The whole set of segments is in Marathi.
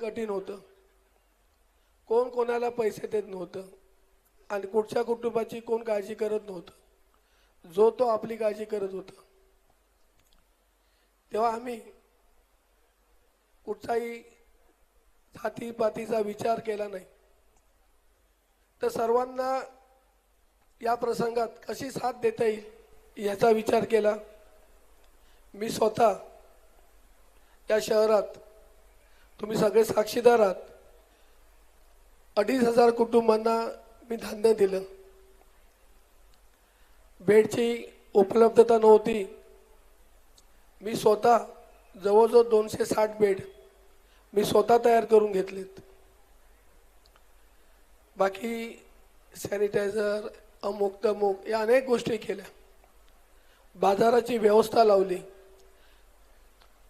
कठीण होतं. कोण कोणाला पैसे देत नव्हतं. आणि कुठच्या कुटुंबाची कोण काळजी करत नव्हतं. जो तो आपली काळजी करत होता. तेव्हा आम्ही कुठचाही जातीपातीचा विचार केला नाही. तर सर्वांना या प्रसंगात कशी साथ देता येईल याचा विचार केला. मी स्वतः या शहरात तुम्ही सगळे साक्षीदार आहात. अडीच हजार कुटुंबांना मी धान्य दिलं. बेडची उपलब्धता नव्हती. मी स्वतः जवळजवळ दोनशे साठ बेड मी स्वतः तयार करून घेतलेत. बाकी सॅनिटायझर अमुक तमुक या अनेक गोष्टी केल्या. बाजाराची व्यवस्था लावली.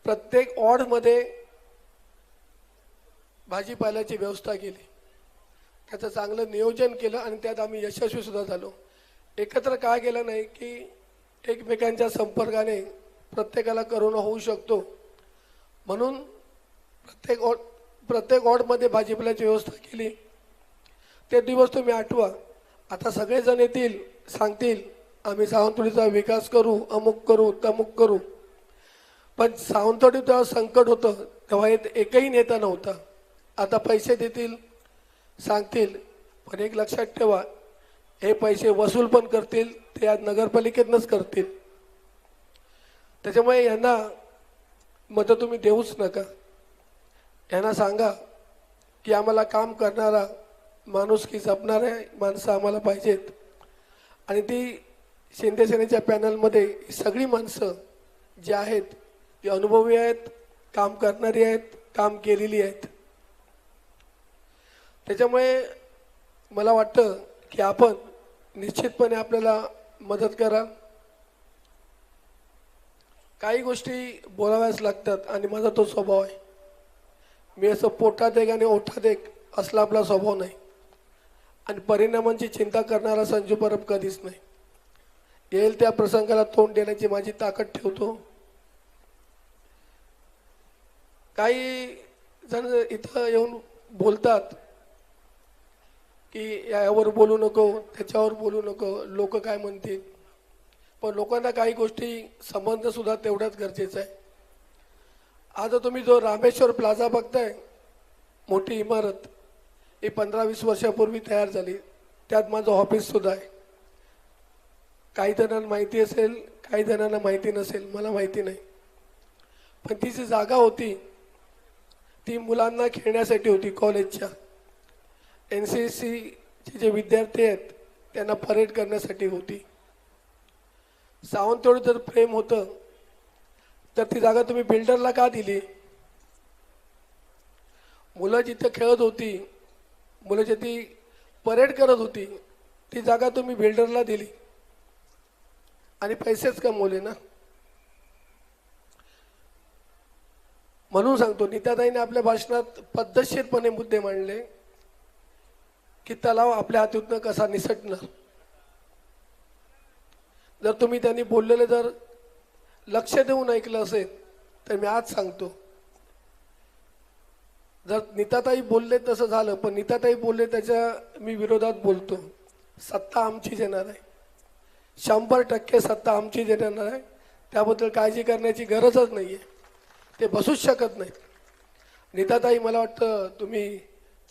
प्रत्येक ऑडमध्ये भाजीपाल्याची व्यवस्था केली. त्याचं चांगलं नियोजन केलं आणि त्यात आम्ही यशस्वी सुद्धा झालो. एकत्र काय केलं नाही की एकमेकांच्या संपर्काने प्रत्येकाला करोना होऊ शकतो. म्हणून प्रत्येक ऑट प्रत्येक ऑटमध्ये भाजीपाल्याची व्यवस्था केली. ते दिवस तुम्ही आठवा. आता सगळेजण येतील सांगतील आम्ही सावंतवाडीचा विकास करू अमुक करू तमुक करू. पण सावंतवाडी तेव्हा संकट होतं तेव्हा येत एकही नेता नव्हता. आता पैसे देतील सांगतील पण एक लक्षात ठेवा हे पैसे वसूल पण करतील ते आज नगरपालिकेतनंच करतील. त्याच्यामुळे यांना मतं तुम्ही देऊच नका. यांना सांगा की आम्हाला काम करणारा माणूस की जपणारे माणसं आम्हाला पाहिजेत. आणि ती शिंदे सेनेच्या पॅनलमध्ये सगळी माणसं जी आहेत ती अनुभवी आहेत काम करणारी आहेत काम केलेली आहेत. त्याच्यामुळे मला वाटतं की आपण निश्चितपणे आपल्याला मदत करा काही गोष्टी बोलाव्याच लागतात आणि माझा तो स्वभाव आहे. मी असं पोटात एक आणि ओठात एक असला आपला स्वभाव नाही. आणि परिणामांची चिंता करणारा संजू परब कधीच नाही. येईल त्या प्रसंगाला तोंड देण्याची माझी ताकद ठेवतो. काही जण इथं येऊन बोलतात की यावर बोलू नको त्याच्यावर बोलू नको. लोक काय म्हणतील? पण लोकांना काही गोष्टी संबंध सुद्धा तेवढाच गरजेचा आहे आता तुम्ही जो रामेश्वर प्लाझा बघताय मोठी इमारत ही पंधरा वीस वर्षापूर्वी तयार झाली. त्यात माझं ऑफिस सुद्धा आहे. काही जणांना माहिती असेल काही जणांना माहिती नसेल मला माहिती नाही. पण ती जी जागा होती ती मुलांना खेळण्यासाठी होती कॉलेजच्या एन सी एस सीचे जे विद्यार्थी आहेत त्यांना परेड करण्यासाठी होती. सावंतवाडी जर प्रेम होतं तर ती जागा तुम्ही बिल्डरला का दिली? मुलं जिथं खेळत होती मुलं जिथे परेड करत होती ती जागा तुम्ही बिल्डरला दिली. आणि पैसेच कमवले ना. म्हणून सांगतो नीताताईने आपल्या भाषणात पद्धतशीरपणे मुद्दे मांडले. की तलाव आपल्या हातूतनं कसा निसटणार? जर तुम्ही त्यांनी बोललेले जर लक्ष देऊन ऐकलं असेल तर मी आज सांगतो. जर नीताताई बोलले तसं झालं पण नीताताई बोलले त्याच्या मी विरोधात बोलतो. सत्ता आमचीच येणार आहे. शंभर टक्के सत्ता आमचीच येणार आहे. त्याबद्दल काळजी करण्याची गरजच नाही आहे ते बसूच शकत नाहीत. नीताताई मला वाटतं तुम्ही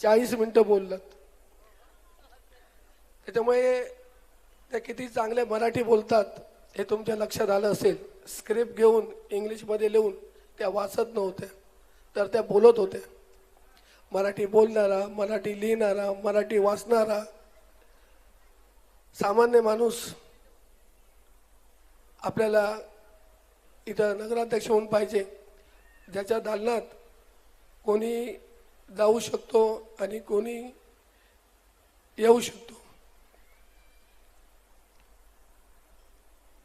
चाळीस मिनटं बोललात. त्याच्यामुळे त्या किती चांगले मराठी बोलतात हे तुमच्या लक्षात आलं असेल. स्क्रिप्ट घेऊन इंग्लिशमध्ये लिहून त्या वाचत नव्हत्या तर त्या बोलत होत्या. मराठी बोलणारा मराठी लिहिणारा मराठी वाचणारा सामान्य माणूस आपल्याला इथं नगराध्यक्ष होऊन पाहिजे. ज्याच्या दालनात कोणी जाऊ शकतो आणि कोणी येऊ शकतो.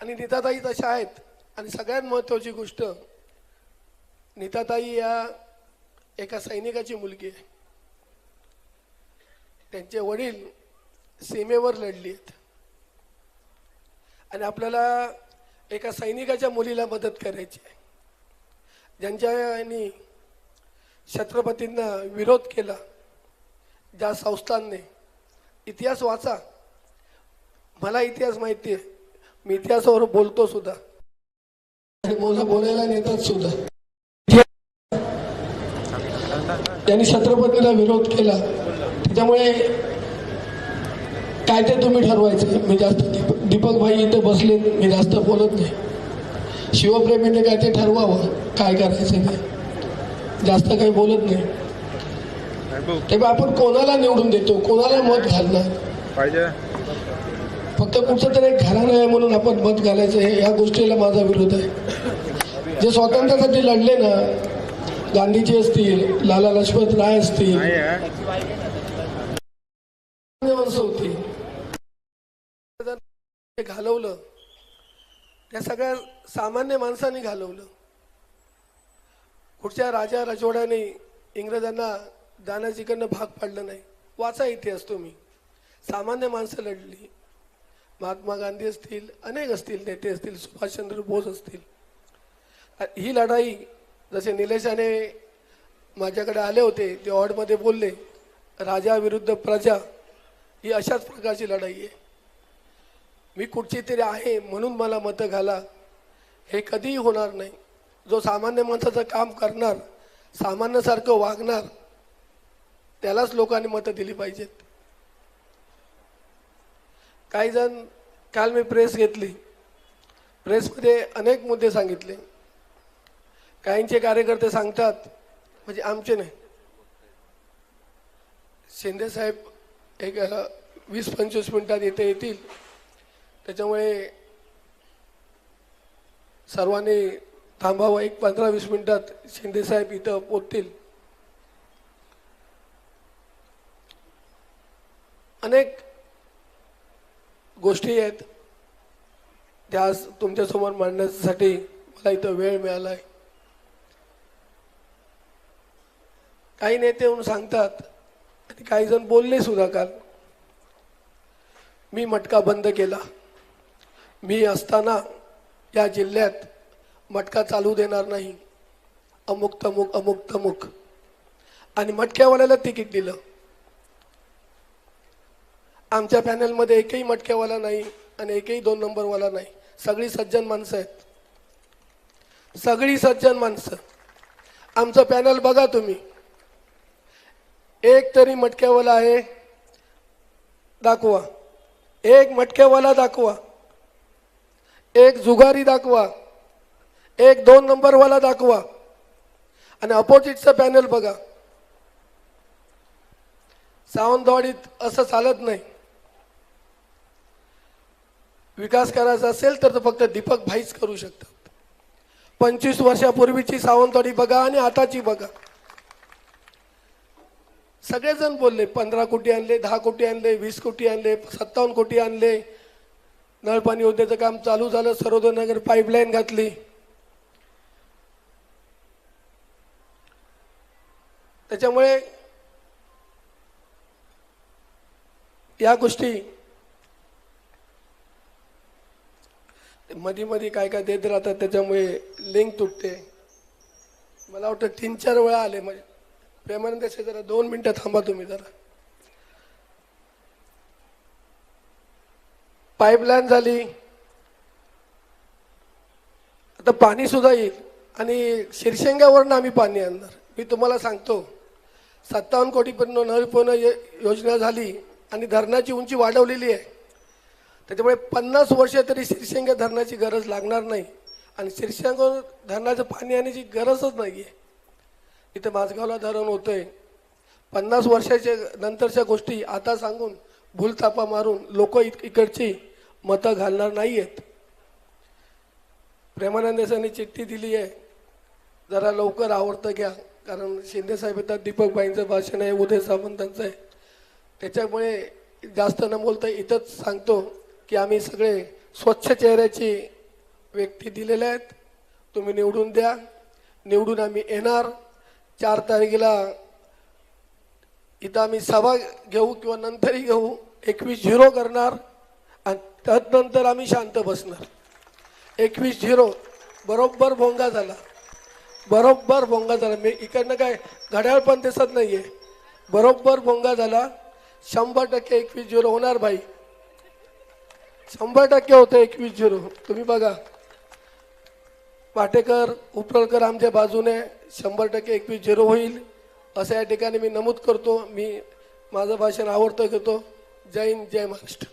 आणि नीताताई तशा आहेत. आणि सगळ्यात महत्त्वाची गोष्ट नीताताई या एका सैनिकाची मुलगी आहे. त्यांचे वडील सीमेवर लढली आहेत. आणि आपल्याला एका सैनिकाच्या मुलीला मदत करायची आहे. ज्यांच्यानी छत्रपतींना विरोध केला ज्या संस्थांनी इतिहास वाचा. मला इतिहास माहिती आहे. मी इतिहासावर बोलतो सुद्धा. बोलायला नेतात सुद्धा. त्यांनी छत्रपतीला विरोध केला. त्याच्यामुळे काय ते तुम्ही ठरवायचं? मी जास्त दीप- दीपक भाई इथे बसले मी जास्त बोलत नाही. शिवप्रेमीने काय ते ठरवावं? काय करायचं ते जास्त काही बोलत नाही. तेव्हा आपण कोणाला निवडून देतो? कोणाला मत घालणार? पाहिजे. फक्त कुठचं तरी एक घराणं आहे म्हणून आपण मत घालायचं हे या गोष्टीला माझा विरोध आहे. जे स्वातंत्र्यासाठी लढले ना गांधीजी असतील लाला लजपत राय असतील माणसं होती. घालवलं. त्या सगळ्या सामान्य माणसांनी घालवलं. कुठच्या राजा रजवाड्याने इंग्रजांना जाण्याचीकडनं भाग पाडलं नाही. वाचा इतिहास तुम्ही. सामान्य माणसं लढली. महात्मा गांधी असतील अनेक असतील नेते असतील सुभाषचंद्र बोस असतील. ही लढाई जसे निलेशाने माझ्याकडे आले होते ते ऑडमध्ये बोलले राजा विरुद्ध प्रजा ही अशाच प्रकारची लढाई आहे. मी कुठची तरी आहे म्हणून मला मतं घाला. हे कधीही होणार नाही. जो सामान्य माणसाचं काम करणार सामान्यासारखं वागणार त्यालाच लोकांनी मतं दिली पाहिजेत. काही जण काल मी प्रेस घेतली. प्रेसमध्ये अनेक मुद्दे सांगितले. काहींचे कार्यकर्ते सांगतात म्हणजे आमचे नाही. शिंदे साहेब एक वीस पंचवीस मिनिटात इथे येतील. त्याच्यामुळे सर्वांनी थांबावं. एक पंधरा वीस मिनटात शिंदेसाहेब इथं पोचतील अनेक गोष्टी आहेत. त्या आज तुमच्यासमोर मांडण्यासाठी मला इथं वेळ मिळाला आहे काही नेते येऊन सांगतात आणि काही जण बोलले सुद्धा काल. मी मटका बंद केला. मी असताना या जिल्ह्यात मटका चालू देणार नाही. अमुक तमुक अमुक तमुक. आणि मटक्यावाल्याला तिकीट दिलं. आमच्या पॅनलमध्ये एकही मटक्यावाला नाही आणि एकही दोन नंबरवाला नाही. सगळी सज्जन माणसं आहेत. सगळी सज्जन माणसं. आमचं पॅनल बघा तुम्ही. एक तरी मटक्यावाला आहे. दाखवा. एक मटक्यावाला दाखवा. एक जुगारी दाखवा. एक दोन नंबरवाला दाखवा. आणि अपोजिटचं पॅनल बघा. सावंतवाडीत असं चालत नाही. विकास करायचा असेल तर तो फक्त दीपक भाईच करू शकतात. पंचवीस वर्षापूर्वीची सावंतवाडी बघा आणि आताची बघा. सगळेजण बोलले पंधरा कोटी आणले दहा कोटी आणले वीस कोटी आणले सत्तावन्न कोटी आणले. नळपाणी योजनेचं काम चालू झालं सरोदनगर पाईपलाईन घातली. त्याच्यामुळे या गोष्टी मध्ये मध्ये काय काय देत राहतात त्याच्यामुळे लिंक तुटते. मला वाटतं तीन चार वेळा आले. म्हणजे प्रेमानंद जरा दोन मिनटं थांबा तुम्ही जरा. पाईपलाईन झाली. आता पाणी सुद्धा येईल. आणि शिरशेंगावरनं आम्ही पाणी आणणार. मी तुम्हाला सांगतो सत्तावन्न कोटीपर्यंत नळपूर्ण योजना झाली आणि धरणाची उंची वाढवलेली आहे. त्याच्यामुळे पन्नास वर्ष तरी शिरशेंगा धरणाची गरज लागणार नाही. आणि शिरशेंगा धरणाचं पाणी आणण्याची गरजच नाही आहे इथं माझगावला धरण होतंय. पन्नास वर्षाच्या नंतरच्या गोष्टी आता सांगून भूलतापा मारून लोक इकडची मतं घालणार नाही आहेत प्रेमानंद देसाईंनी चिठ्ठी दिली आहे. जरा लवकर आवडतं घ्या. कारण शिंदे साहेब येतात दीपकबाईंचं भाषण आहे उदय सावंतांचं आहे. त्याच्यामुळे जास्त न बोलता इथंच सांगतो. की आम्ही सगळे स्वच्छ चेहऱ्याची व्यक्ती दिलेल्या आहेत. तुम्ही निवडून द्या. निवडून आम्ही येणार. चार तारखेला इथं आम्ही सभा घेऊ किंवा नंतरही घेऊ. एकवीस झिरो करणार आणि त्यानंतर आम्ही शांत बसणार. एकवीस झिरो. बरोबर भोंगा झाला. बरोबर भोंगा झाला. मी इकडनं काय घड्याळ पण दिसत नाही आहे बरोबर भोंगा झाला. शंभर टक्के एकवीस झिरो होणार भाई. शंभर टक्के होतं एकवीस झिरो. तुम्ही बघा. पाटेकर उपरळकर आमच्या बाजूने शंभर टक्के एकवीस झिरो होईल. असं या ठिकाणी मी नमूद करतो. मी माझं भाषण आवडतं घेतो. जय हिंद जय महाराष्ट्र.